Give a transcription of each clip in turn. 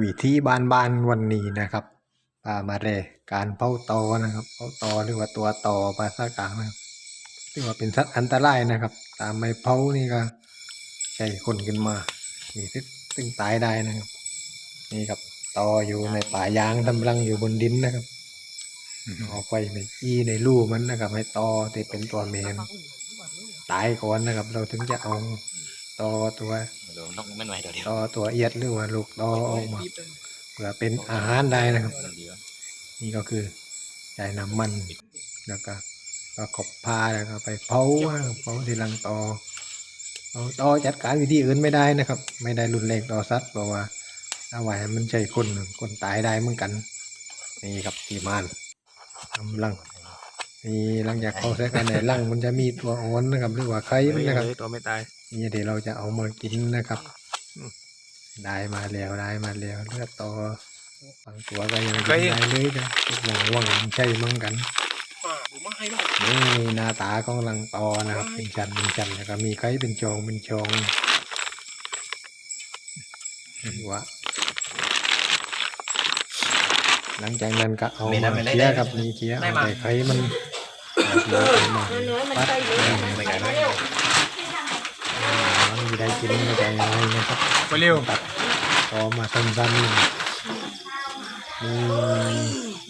วิธีบ้านบานๆวันนี้นะครับพามาเรการเผาตอนะครับเผาตอหรือว่าตัวตอภาษากลางนะครับถือว่าเป็นสัตว์อันตรายนะครับ ตามไม่เผานี่ก็ใช่คนขึ้นมามีทึกตึงตายได้นะครับ นี่ครับตออยู่ในป่ายางทำรังอยู่บนดินนะครับเอาไฟในอีในรูมันนะครับ ให้ตอที่เป็นตัวเมนตายก่อนนะครับ เราถึงจะเอา ตอตัวเดี๋ยวนกไม่ไหวเดี๋ยวเดี๋ยวตอตัวเอียดหรือว่าลูกตอออกมาเพื่อเป็นอาหารได้นะครับเดี๋ยวนี่ก็คือใช้น้ำมันแล้วก็ประกบผ้าแล้วก็ไปเผานะครับเผาที่รังตอเอาตอจัดการวิธีอื่นไม่ได้นะครับ ไม่ได้รุนแรงต่อสัตว์เพราะว่าถ้าไหวมันใช่คนคนตายได้เหมือนกัน นี่ครับที่มานทำรัง นี่หลังจากเขาใช้กันในรังมันจะมีตัวอ่อนนะครับ หรือว่าไข่มันนะครับตัวไม่ตายนี่เดี๋ยวเราจะเอามากินนะครับอืมได้มาแล้วได้มาแล้วเลือดต่อบางตัวก็ยังกินได้เลยนะทุกอย่างว่างใช่มั้งกันนี่หน้าตาของลังตอนะครับ เป็นชั้นเป็นชั้นแล้วก็มีไข่เป็นชองเป็นชองนี่วะหลังจากนั้นก็เอามาเคี่ยกับนี่เคี่ยเอาแต่ไข่มัน เอามาปัดไม่ได้ไม่ได้กินไม่ได้อะไรนะครับไปเร็วตัดตอมาสั้นๆนี่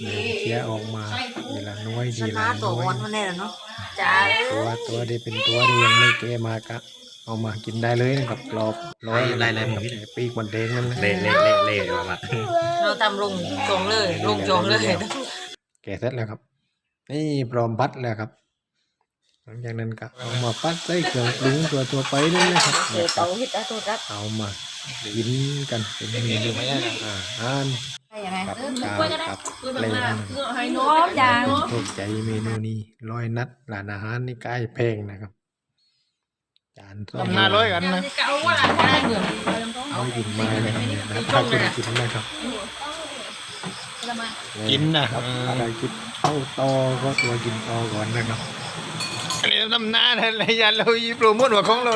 นี่เคี่ยออกมาทีละน้อยทีชละนะตัวน้วออนยเท่านั้แหละเนาะตัวตัวที่เป็นตัวที่ยังไม่เกมากะเอามากินได้เลยนะครับกรอบร้อยไล่ไล่ผมกับปีกมันแดงนั่นนะเละเละเละเละเราทำลงจงเลยลงจงเลยแกเสร็จแล้วครับ นี่พร้อมพัดแล้วครับ หลังจากนั้นก็เอามาพัดใส่เครื่องปรุงตัวตัวไปนี่นะครับเดี๋ยวเตาเฮ็ดอาตัวรักเอามากินกันเป็นเมนูอาหารใช่ไหมกับข้าวกับอะไรนั่นพร้อมยังถูกใจเมนูนี้ร้อยนัดร้านอาหารนี่ใกล้แพงนะครับจานสองทำหน้าร้อยกันนะเอาหินมานะครับเนี่ยนะถ้าคุณกินนะครับ กินนะครับอะไรกินเข้าตอก็ตัวกินตอก่อนนะครับอันนี้ทำหน้าอะไรยันเราอีโปรโมทหัวของเรา